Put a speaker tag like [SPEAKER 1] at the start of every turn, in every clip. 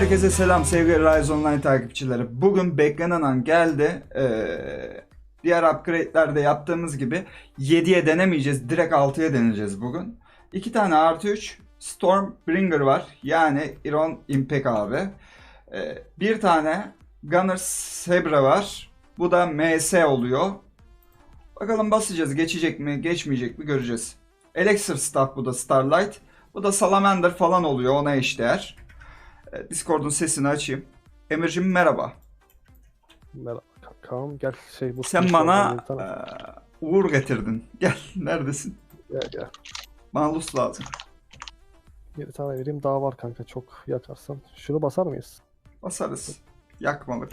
[SPEAKER 1] Herkese selam sevgili Rise Online takipçileri. Bugün beklenen an geldi. Ee, diğer upgrade'lerde yaptığımız gibi 7'ye denemeyeceğiz. Direkt 6'ya deneyeceğiz bugün. İki tane artı 3 Stormbringer var. Yani Iron Impact abi. Ee, bir tane Gunner Zebra var. Bu da MS oluyor. Bakalım basacağız. Geçecek mi, geçmeyecek mi göreceğiz. Elixir Staff bu da Starlight. Bu da Salamander falan oluyor ona eşdeğer. E, Discord'un sesini açayım. Emir'cim merhaba.
[SPEAKER 2] Merhaba kankam gel şey bu
[SPEAKER 1] Sen bana e, uğur getirdin. Gel neredesin?
[SPEAKER 2] gel gel.
[SPEAKER 1] Bana lus lazım.
[SPEAKER 2] Bir tane vereyim daha var kanka çok yakarsan. Şunu basar mıyız?
[SPEAKER 1] Basarız. Yakmalık.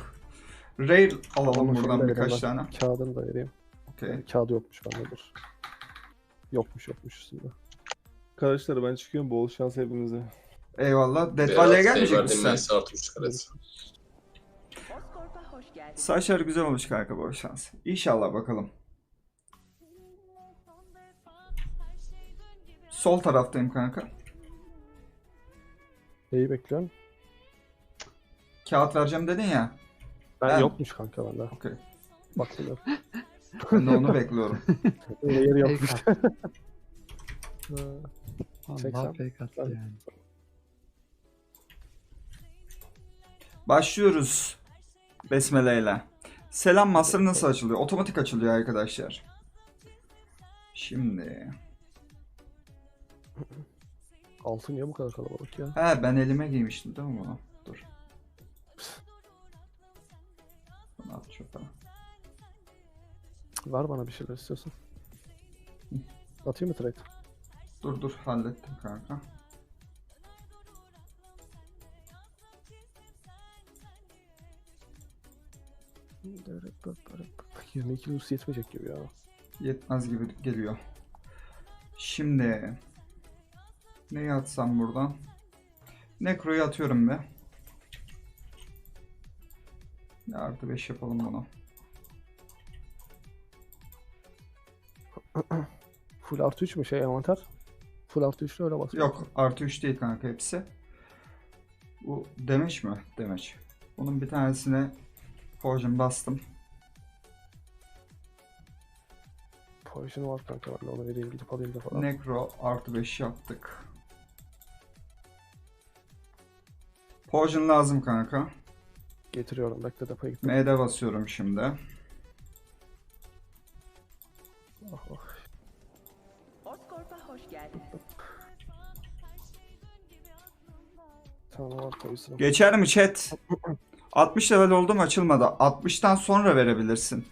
[SPEAKER 1] Rail alalım
[SPEAKER 2] Ama
[SPEAKER 1] buradan birkaç tane.
[SPEAKER 2] Kağıdını da vereyim.
[SPEAKER 1] Okey.
[SPEAKER 2] Kağıdı yokmuş bende dur. Yokmuş yokmuş üstünde.
[SPEAKER 3] Arkadaşlar ben çıkıyorum. Bol şans hepinize.
[SPEAKER 1] Eyvallah. Dead Valley'e gelmeyecek misin sen?
[SPEAKER 4] Karesi.
[SPEAKER 5] Geldin.
[SPEAKER 1] Saçlar güzel olmuş kanka boş şans. İnşallah bakalım. Sol taraftayım kanka.
[SPEAKER 2] Neyi bekliyorsun?
[SPEAKER 1] Kağıt vereceğim dedin ya.
[SPEAKER 2] Ben
[SPEAKER 1] Ben-
[SPEAKER 2] yokmuş kanka bende.
[SPEAKER 1] Okey.
[SPEAKER 2] Bakmıyorum.
[SPEAKER 1] Ben de onu bekliyorum.
[SPEAKER 2] Öyle yeri yokmuş. Ha,
[SPEAKER 6] Allah
[SPEAKER 2] Çeksen.
[SPEAKER 6] fake attı
[SPEAKER 2] Ben-
[SPEAKER 6] yani.
[SPEAKER 1] Başlıyoruz. Besmele ile. Selam Master nasıl açılıyor? Otomatik açılıyor arkadaşlar. Şimdi.
[SPEAKER 2] Altı niye bu kadar kalabalık ya?
[SPEAKER 1] He ben elime giymiştim değil mi bunu? Dur. Bunu at çöpe.
[SPEAKER 2] Ver bana bir şeyler istiyorsan. Atayım mı trade?
[SPEAKER 1] Dur dur hallettim kanka.
[SPEAKER 2] 22 Lus yetmeyecek gibi ya.
[SPEAKER 1] Yetmez gibi geliyor. Şimdi. Neyi atsam buradan? Necro'yu atıyorum be. Artı 5 yapalım bunu.
[SPEAKER 2] Full artı 3 mü şey envanter? Full artı 3'lü öyle bas.
[SPEAKER 1] Yok artı 3 değil kanka hepsi. Bu demeç mi? Demeç. Bunun bir tanesine poison bastım.
[SPEAKER 2] Poison var kanka ben de onu vereyim gidip alayım da falan.
[SPEAKER 1] Necro artı 5 yaptık. Poison lazım kanka.
[SPEAKER 2] Getiriyorum bekle depoya gittim.
[SPEAKER 1] M'de basıyorum şimdi.
[SPEAKER 5] Hoş geldin.
[SPEAKER 2] Tamam.
[SPEAKER 1] Geçer mi chat? 60 level oldum açılmadı. 60'tan sonra verebilirsin.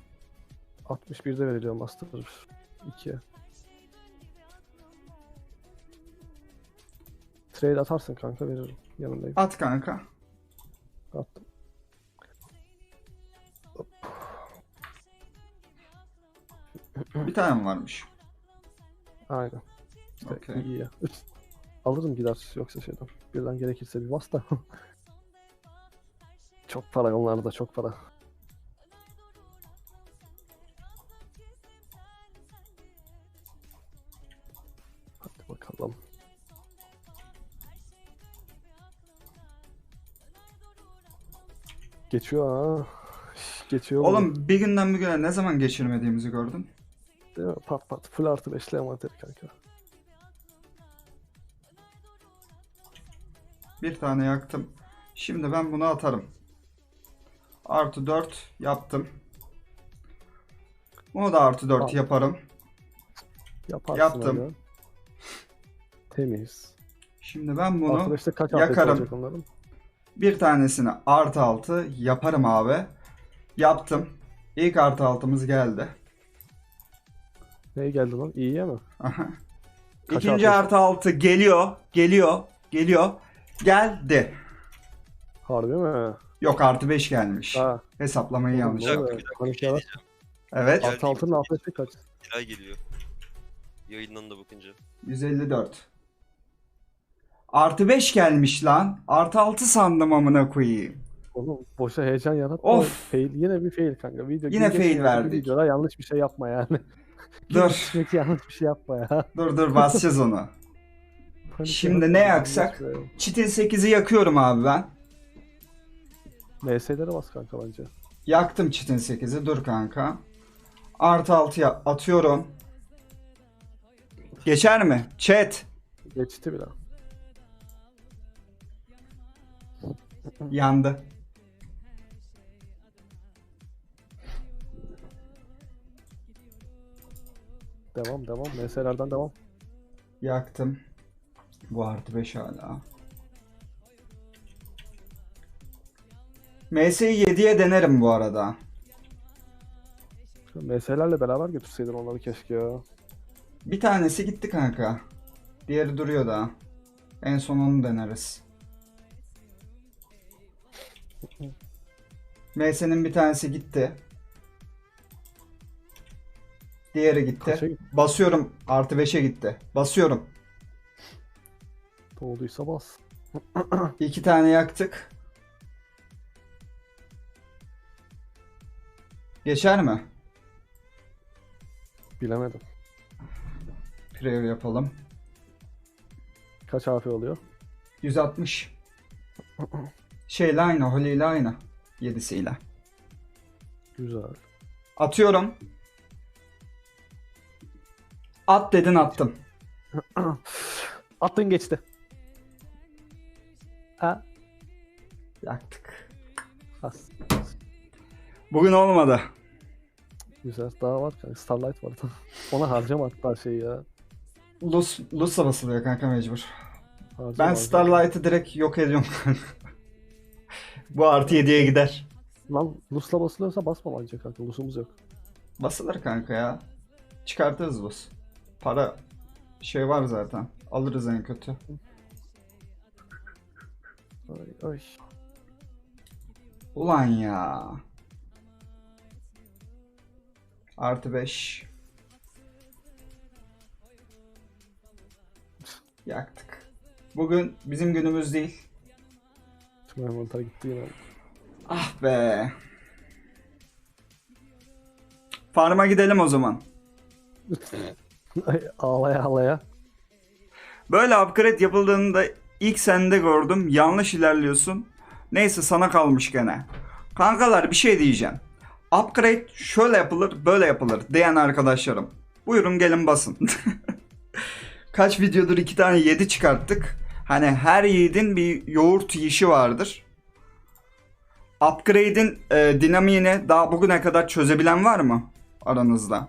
[SPEAKER 2] 61'de veriliyor master 2'ye. Trade atarsın kanka veririm. Yanındayım.
[SPEAKER 1] At kanka.
[SPEAKER 2] Attım.
[SPEAKER 1] Bir tane mi varmış?
[SPEAKER 2] Aynen. İşte
[SPEAKER 1] Okey.
[SPEAKER 2] iyi ya. Alırım gider yoksa şeyden. Birden gerekirse bir bas da. çok para onlarda çok para. Hadi bakalım. Geçiyor ha. Geçiyor.
[SPEAKER 1] Oğlum bir günden bir güne ne zaman geçirmediğimizi gördün?
[SPEAKER 2] Değil mi? Pat pat. Full artı 5'li envanteri kanka.
[SPEAKER 1] Bir tane yaktım. Şimdi ben bunu atarım. Artı 4 yaptım. Bunu da artı 4
[SPEAKER 2] Al.
[SPEAKER 1] yaparım.
[SPEAKER 2] Yaparsın
[SPEAKER 1] Yaptım.
[SPEAKER 2] öyle. Temiz.
[SPEAKER 1] Şimdi ben bunu
[SPEAKER 2] 5'te kaç
[SPEAKER 1] yakarım. bir tanesini artı 6 yaparım abi. Yaptım. İlk artı 6'mız geldi.
[SPEAKER 2] Neye geldi lan? İyiye mi?
[SPEAKER 1] İkinci
[SPEAKER 2] artı
[SPEAKER 1] 6 geliyor. Geliyor. Geliyor. Geldi.
[SPEAKER 2] Harbi mi?
[SPEAKER 1] Yok artı 5 gelmiş.
[SPEAKER 2] Ha.
[SPEAKER 1] Hesaplamayı yanlış.
[SPEAKER 2] Oğlum,
[SPEAKER 1] yaptım.
[SPEAKER 2] ne oluyor? Panik yarat.
[SPEAKER 1] Evet.
[SPEAKER 6] Ya-
[SPEAKER 2] Altı altının afeti kaç?
[SPEAKER 6] Giray geliyor. Yayından da bakınca.
[SPEAKER 1] 154. Artı 5 gelmiş lan. Artı 6 sandım amına koyayım.
[SPEAKER 2] Oğlum boşa heyecan yaratma.
[SPEAKER 1] Of.
[SPEAKER 2] Fail, yine bir fail kanka. Video,
[SPEAKER 1] Yine fail
[SPEAKER 2] geçmiyor.
[SPEAKER 1] verdik.
[SPEAKER 2] Videoda yanlış bir şey yapma yani.
[SPEAKER 1] Dur.
[SPEAKER 2] Yanlış bir şey yapma ya.
[SPEAKER 1] Dur dur basacağız onu.
[SPEAKER 2] Panik
[SPEAKER 1] Şimdi ne
[SPEAKER 2] yanlış
[SPEAKER 1] yaksak?
[SPEAKER 2] bir şey.
[SPEAKER 1] Çitin 8'i yakıyorum abi ben.
[SPEAKER 2] MS'lere bas kanka bence.
[SPEAKER 1] Yaktım çitin 8'i. Dur kanka. Artı 6'ya atıyorum. Geçer mi? Chat.
[SPEAKER 2] Geçti bile.
[SPEAKER 1] Yandı.
[SPEAKER 2] Devam devam. MS'lerden devam.
[SPEAKER 1] Yaktım. Bu artı 5 hala. MS'yi 7'ye denerim bu arada.
[SPEAKER 2] MS'lerle beraber götürseydin onları keşke ya.
[SPEAKER 1] Bir tanesi gitti kanka. Diğeri duruyor da. En son onu deneriz. MS'nin bir tanesi gitti. Diğeri gitti.
[SPEAKER 2] Kaça gitti?
[SPEAKER 1] Basıyorum. Artı 5'e gitti. Basıyorum.
[SPEAKER 2] Doğduysa bas.
[SPEAKER 1] İki tane yaktık. Geçer mi?
[SPEAKER 2] Bilemedim.
[SPEAKER 1] Preview yapalım.
[SPEAKER 2] Kaç AP oluyor?
[SPEAKER 1] 160. Şeyle aynı. Holy ile aynı. 7'siyle.
[SPEAKER 2] Güzel.
[SPEAKER 1] Atıyorum. At dedin attım.
[SPEAKER 2] Attın geçti. Ha?
[SPEAKER 1] Yaktık.
[SPEAKER 2] Bas.
[SPEAKER 1] Bugün olmadı.
[SPEAKER 2] Güzel. Daha var kanka. Starlight var. Ona harcama hatta şey ya.
[SPEAKER 1] Lus, Lus'a basılıyor kanka mecbur.
[SPEAKER 2] Harcama,
[SPEAKER 1] Ben. Starlight'ı direkt yok ediyorum kanka. Bu artı 7'ye gider.
[SPEAKER 2] Lan Lus'la basılıyorsa basma bence kanka. Lus'umuz yok.
[SPEAKER 1] Basılır kanka ya. Çıkartırız Lus. Para şey var zaten. Alırız en kötü.
[SPEAKER 2] Ay ay.
[SPEAKER 1] Ulan ya. Artı 5. Yaktık. Bugün bizim günümüz değil.
[SPEAKER 2] Tüm envanter gitti yine.
[SPEAKER 1] Ah be. Farm'a gidelim o zaman.
[SPEAKER 2] Ay, ağlaya ağlaya.
[SPEAKER 1] Böyle upgrade yapıldığında ilk sende gördüm. Yanlış ilerliyorsun. Neyse sana kalmış gene. Kankalar bir şey diyeceğim. Upgrade şöyle yapılır, böyle yapılır diyen arkadaşlarım. Buyurun gelin basın. Kaç videodur iki tane 7 çıkarttık. Hani her yiğidin bir yoğurt yiyişi vardır. Upgrade'in e, dinamiğini daha bugüne kadar çözebilen var mı aranızda?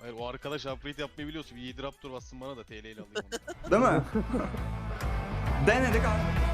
[SPEAKER 4] Hayır o arkadaş upgrade yapmayı biliyorsun. Bir 7 Raptor bassın bana da TL ile alayım onu.
[SPEAKER 1] Değil mi? Denedik abi.